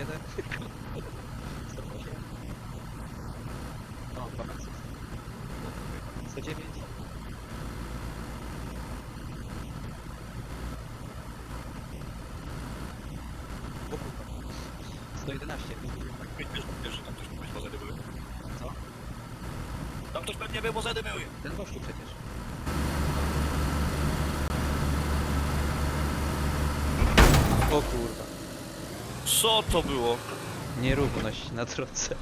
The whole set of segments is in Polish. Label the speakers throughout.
Speaker 1: 107. 108. O, 2 maksy. 109. O kurwa. 111.
Speaker 2: Wiesz, tam też jakieś bozedy były.
Speaker 1: Co?
Speaker 2: Tam też pewnie by bozedy były.
Speaker 1: Ten gościu przecież. O kurwa.
Speaker 2: Co to było?
Speaker 1: Nierówność na drodze.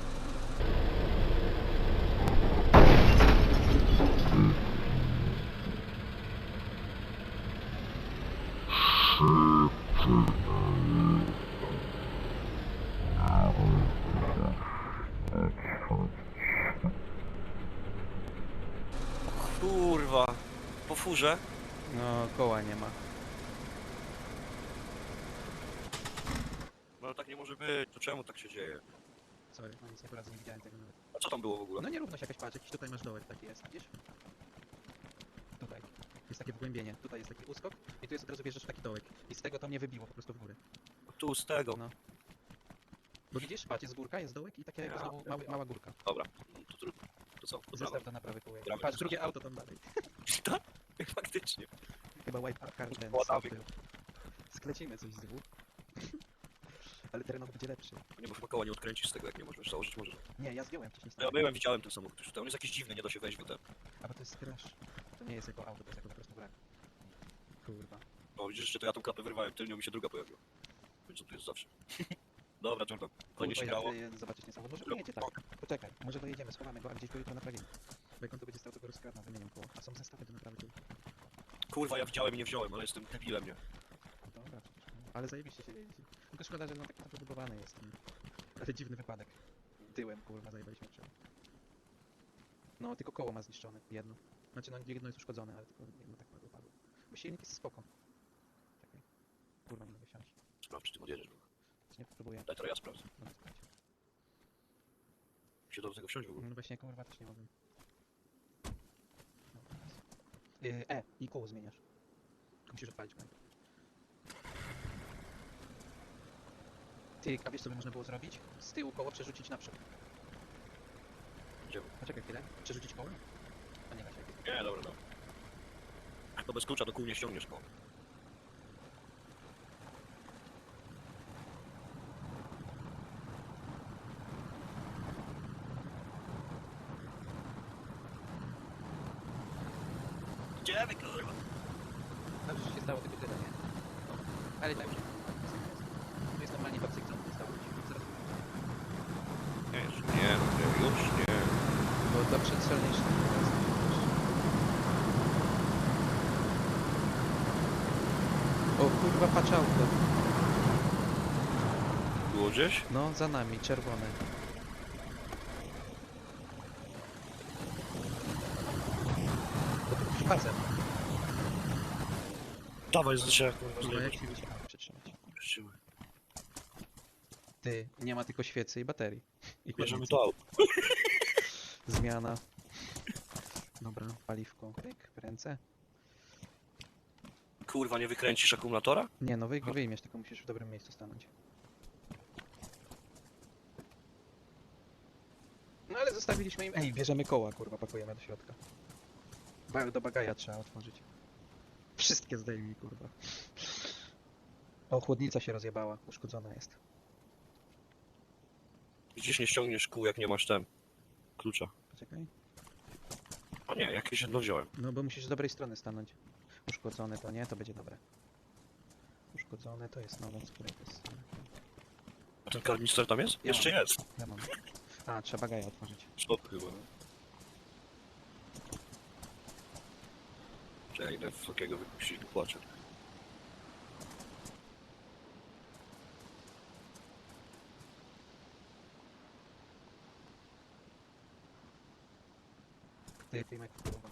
Speaker 2: Kurwa. Po furze?
Speaker 1: No, koła nie ma.
Speaker 2: Ale tak nie może być. To czemu tak się dzieje?
Speaker 1: Sorry, no nic akurat nie widziałem tego nawet.
Speaker 2: A co tam było w ogóle?
Speaker 1: No nierówność jakaś, patrz, jakiś tutaj masz dołek taki jest, widzisz? Tutaj. Jest takie wgłębienie, tutaj jest taki uskok i tu jest od razu bierzesz taki dołek. I z tego to mnie wybiło po prostu w górę.
Speaker 2: Tu z tego.
Speaker 1: No. Bo widzisz, patrz, jest górka, jest dołek i taka jakby
Speaker 2: Ja
Speaker 1: znowu mała górka.
Speaker 2: Dobra. To trudno. To co?
Speaker 1: Zestaw to naprawy kołek.
Speaker 2: Brawo.
Speaker 1: Patrz, drugie auto tam dalej.
Speaker 2: Tak? Faktycznie.
Speaker 1: Chyba wipe card ten był. Sklecimy coś z dwóch. Ale terenowy będzie lepszy.
Speaker 2: Nie, bo chyba koła nie odkręcisz z tego, jak nie możesz założyć, możesz.
Speaker 1: Nie, ja zdjąłem wcześniej
Speaker 2: Ja byłem, widziałem ten samochód już. On jest jakiś dziwny, nie da się wejść w ten.
Speaker 1: A bo to jest crash. To nie jest jako auto, to jest jako po prostu brak. Kurwa.
Speaker 2: No widzisz, jeszcze to ja tą klapę wyrwałem tylnią mi się druga pojawiła. Więc to jest zawsze. Dobra, Jordan. Fajnie się grało.
Speaker 1: zobaczyć ten samochód. Może pojedzie tak. Poczekaj, może dojedziemy, schowamy go, a gdzieś go jutro naprawimy. Bo jak on tu będzie stał, to go rozkradną, wymienią koło. A są zestawy do naprawy tu.
Speaker 2: Kurwa, ja widziałem i nie wziąłem, ale jestem debilem, nie?
Speaker 1: Dobra. Ale zajebiście się jeździ. Tylko szkoda, że no tak naprawdę wybudowany jest. ten- Ale dziwny wypadek. Tyłem, kurwa, zajebaliśmy przed. No, tylko koło ma zniszczone. Jedno. Znaczy, no jedno jest uszkodzone, ale tylko jedno tak padło, padło. Bo silnik jest spoko. Czekaj. Kurwa, nie mogę wsiąść.
Speaker 2: Sprawdź, czy ty odjedziesz.
Speaker 1: Nie próbuję.
Speaker 2: Daj, teraz ja sprawdzę.
Speaker 1: No, słuchajcie.
Speaker 2: Się do tego wsiąść w ogóle.
Speaker 1: No właśnie, kurwa, też nie mogę. No, teraz. Yy, E, i koło zmieniasz. Musisz odpalić koło. Ty, a wiesz co by można było zrobić? Z tyłu koło przerzucić naprzód.
Speaker 2: Gdzie?
Speaker 1: Poczekaj chwilę. Przerzucić koło? A nie się.
Speaker 2: Nie, dobra, dobra. To bez klucza do kół nie ściągniesz koło. Idziemy, kurwa.
Speaker 1: Dobrze, że się stało tylko tyle, nie? Ale tak się. To jest normalnie papsyk, co nie stało się. Zaraz.
Speaker 2: Nie, już nie, nie, już nie.
Speaker 1: Bo to przedcelniejsze. O kurwa, patrz auto.
Speaker 2: Było gdzieś?
Speaker 1: No, za nami, czerwone. Pasem.
Speaker 2: Dawaj, zaczęła, kurwa,
Speaker 1: Kurwa, jak
Speaker 2: zjebać.
Speaker 1: się wyciągnąć, przytrzymać.
Speaker 2: Siły.
Speaker 1: Ty, nie ma tylko świecy i baterii. I
Speaker 2: Bierzemy to auto.
Speaker 1: Zmiana. Dobra, paliwko. Pyk, w ręce.
Speaker 2: Kurwa, nie wykręcisz akumulatora?
Speaker 1: Nie no, wy, wyjmiesz, tylko musisz w dobrym miejscu stanąć. No ale zostawiliśmy im... Ej, bierzemy koła, kurwa, pakujemy do środka. Ba do bagaja trzeba otworzyć. Wszystkie zdejmij, kurwa. O, chłodnica się rozjebała, uszkodzona jest.
Speaker 2: Widzisz, nie ściągniesz kół, jak nie masz ten. Klucza.
Speaker 1: Poczekaj.
Speaker 2: O nie, jakieś jedno wziąłem.
Speaker 1: No bo musisz z dobrej strony stanąć. Uszkodzone to nie, to będzie dobre. Uszkodzone to jest nowe, z której to jest...
Speaker 2: A ten karnister tam jest?
Speaker 1: Ja
Speaker 2: Jeszcze
Speaker 1: mam.
Speaker 2: jest.
Speaker 1: Ja mam. A, trzeba bagaja otworzyć.
Speaker 2: Stop chyba. Czekaj, idę w takiego wypuścić, płaczę. Tem, tem
Speaker 1: mais bomba.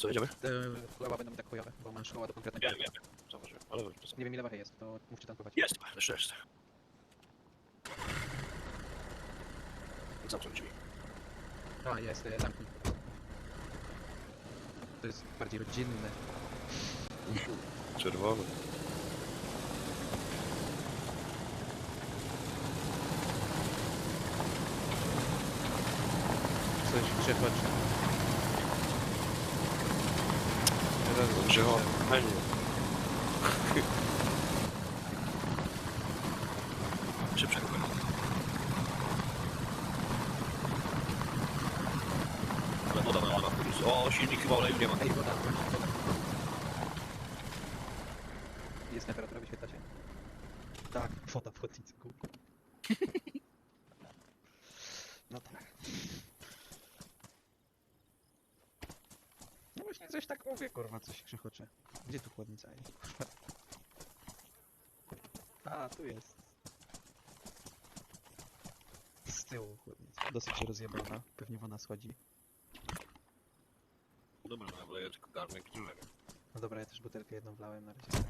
Speaker 1: Sorry, Jabber. Uh, jag var med om det,
Speaker 2: jag var med. Ale to
Speaker 1: Nie wiem ile wachy jest, to mówcie tankować.
Speaker 2: Jest, jeszcze jest. Zamknął drzwi.
Speaker 1: A, jest, yy, zamknij. To jest bardziej rodzinne.
Speaker 2: Czerwony.
Speaker 1: Coś grzechocze. Teraz
Speaker 2: Czerwony. Fajnie. Szybszego. Ale woda na na O, silnik chyba oleju nie ma.
Speaker 1: Ej, woda, woda. Jest temperatura, wyświetla się. Tak, woda w chłodnicy, kurwa. No tak. No właśnie, coś tak mówię, kurwa, coś krzychocze. Gdzie tu chłodnica jest? A, tu jest. Z tyłu. Dosyć rozjebana, pewnie woda schodzi.
Speaker 2: Dobra, no, wleję tylko garnek i tyle.
Speaker 1: No dobra, ja też butelkę jedną wlałem, na razie.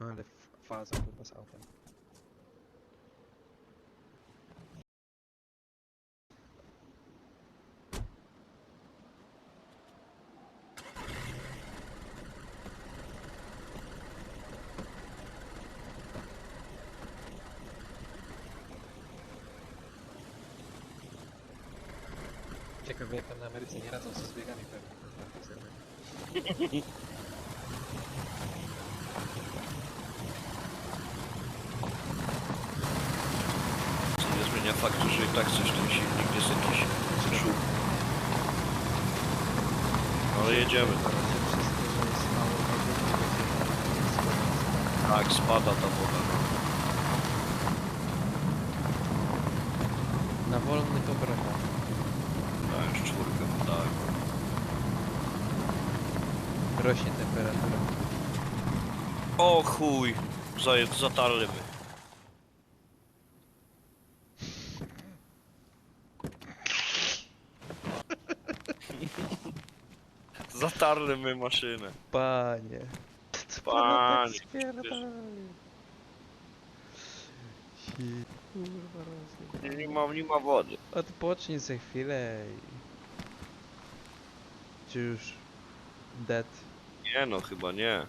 Speaker 1: No ale faza chyba z autem. Ciekawe jak tam na Ameryce nie radzą sobie z biegami pewnie.
Speaker 2: Co nie zmienia faktu, że i tak coś ten silnik jest jakiś szum. Ale jedziemy.
Speaker 1: Teraz się wszystko, że jest mało wody, to będzie słabo.
Speaker 2: Tak, spada ta woda.
Speaker 1: Na wolny to bracha.
Speaker 2: Tak.
Speaker 1: Rośnie temperatura.
Speaker 2: O chuj! Zaje- Zatarli my. Zatarli my maszynę.
Speaker 1: Panie.
Speaker 2: Panie,
Speaker 1: kurwa.
Speaker 2: Nie mam, nie ma wody.
Speaker 1: Odpocznij za chwilę i... Czy już... Dead.
Speaker 2: Nie no, chyba nie.